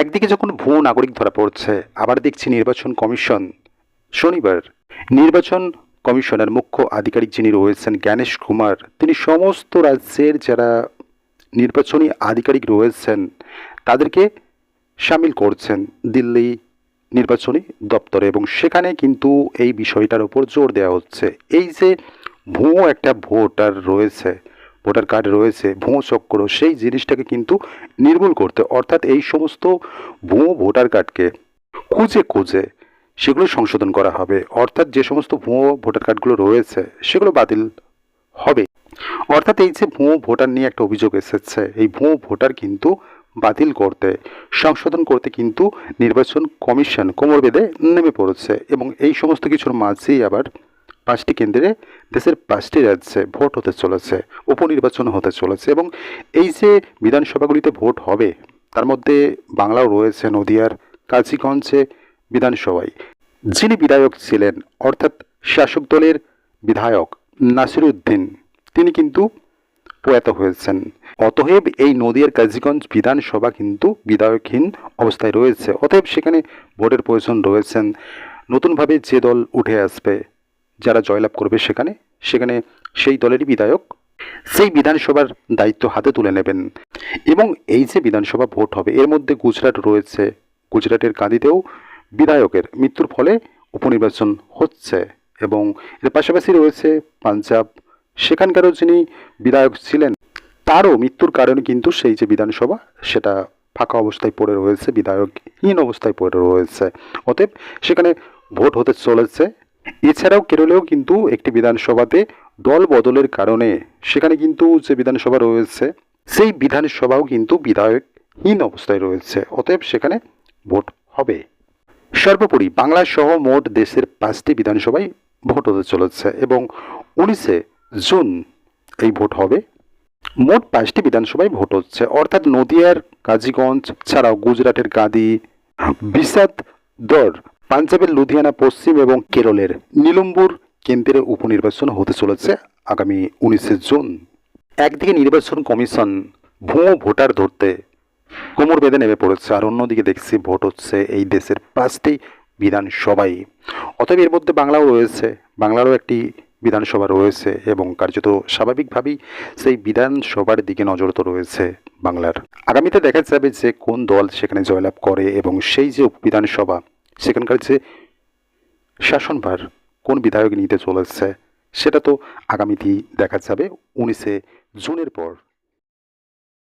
একদিকে যখন ভুয়ো নাগরিক ধরা পড়ছে, আবার দেখছি নির্বাচন কমিশন। শনিবার নির্বাচন কমিশনের মুখ্য আধিকারিক যিনি রয়েছেন জ্ঞানেশ কুমার, তিনি সমস্ত রাজ্যের যারা নির্বাচনী আধিকারিক রয়েছেন, তাদেরকে সামিল করছেন দিল্লি নির্বাচনী দপ্তরে এবং সেখানে কিন্তু এই বিষয়টার উপর জোর দেওয়া হচ্ছে। এই যে ভুয়ো একটা ভোটার রয়েছে ভোটার কার্ড রয়েছে ভুয়ো চক্র, সেই জিনিসটাকে কিন্তু নির্মূল করতে, অর্থাৎ এই সমস্ত ভুয়ো ভোটার কার্ডকে খুঁজে খুঁজে সেগুলো সংশোধন করা হবে। অর্থাৎ যে সমস্ত ভুয়ো ভোটার কার্ডগুলো রয়েছে, সেগুলো বাতিল হবে। অর্থাৎ এই যে ভুয়ো ভোটার নিয়ে একটা অভিযোগ এসেছে, এই ভুয়ো ভোটার কিন্তু বাতিল করতে, সংশোধন করতে কিন্তু নির্বাচন কমিশন কোমর বেঁধে নেমে পড়েছে এবং এই সমস্ত কিছুর মাঝেই আবার পাঁচটি কেন্দ্রে দেশের পাঁচটি রাজ্যে ভোট হতে চলেছে উপনির্বাচন হতে চলেছে এবং এই যে বিধানসভাগুলিতে ভোট হবে, তার মধ্যে বাংলাও রয়েছে, নদিয়ার কাজীগঞ্জে বিধানসভায়। যিনি বিধায়ক ছিলেন, অর্থাৎ শাসক দলের বিধায়ক নাসিরুদ্দিন, তিনি কিন্তু প্রয়াত হয়েছেন। অতএব এই নদিয়ার কাজীগঞ্জ বিধানসভা কিন্তু বিধায়কহীন অবস্থায় রয়েছে। অতএব সেখানে ভোটের প্রয়োজন রয়েছেন নতুনভাবে যে দল উঠে আসবে যারা জয়লাভ করবে সেখানে সেখানে সেই দলেরই বিধায়ক সেই বিধানসভার দায়িত্ব হাতে তুলে নেবেন। এবং এই যে বিধানসভা ভোট হবে, এর মধ্যে গুজরাট রয়েছে। গুজরাটের কাঁদিতেও বিধায়কের মৃত্যুর ফলে উপনির্বাচন হচ্ছে এবং এর পাশাপাশি রয়েছে পাঞ্জাব। সেখানকারও যিনি বিধায়ক ছিলেন, তারও মৃত্যুর কারণে কিন্তু সেই যে বিধানসভা, সেটা ফাঁকা অবস্থায় পড়ে রয়েছে, বিধায়কহীন অবস্থায় পড়ে রয়েছে। অতএব সেখানে ভোট হতে চলেছে। এছাড়াও কেরলেও কিন্তু একটি বিধানসভাতে দল বদলের কারণে সেখানে কিন্তু যে বিধানসভা রয়েছে, সেই বিধানসভাও কিন্তু বিধায়কহীন অবস্থায় রয়েছে। অতএব সেখানে ভোট হবে। সর্বোপরি বাংলা সহ মোট দেশের পাঁচটি বিধানসভায় ভোট হতে চলেছে এবং উনিশে জুন এই ভোট হবে। মোট পাঁচটি বিধানসভায় ভোট হচ্ছে, অর্থাৎ নদিয়ার কাজীগঞ্জ ছাড়াও গুজরাটের গাদি বিসাদ দর পাঞ্জাবের লুধিয়ানা, পশ্চিম এবং কেরলের নীলম্বুর কেন্দ্রে উপনির্বাচন হতে চলেছে আগামী উনিশে জুন। একদিকে নির্বাচন কমিশন ভুয়ো ভোটার ধরতে কোমর বেঁধে নেমে পড়েছে, আর অন্যদিকে দেখছি ভোট হচ্ছে এই দেশের পাঁচটি বিধানসভায়। অতএব এর মধ্যে বাংলাও রয়েছে, বাংলারও একটি বিধানসভা রয়েছে এবং কার্যত স্বাভাবিকভাবেই সেই বিধানসভার দিকে নজর তো রয়েছে বাংলার। আগামীতে দেখা যাবে যে কোন দল সেখানে জয়লাভ করে এবং সেই যে বিধানসভা সেখানকার যে শাসনভার কোন বিধায়ক নিতে চলেছে, সেটা তো আগামীতেই দেখা যাবে। উনিশে জুনের পর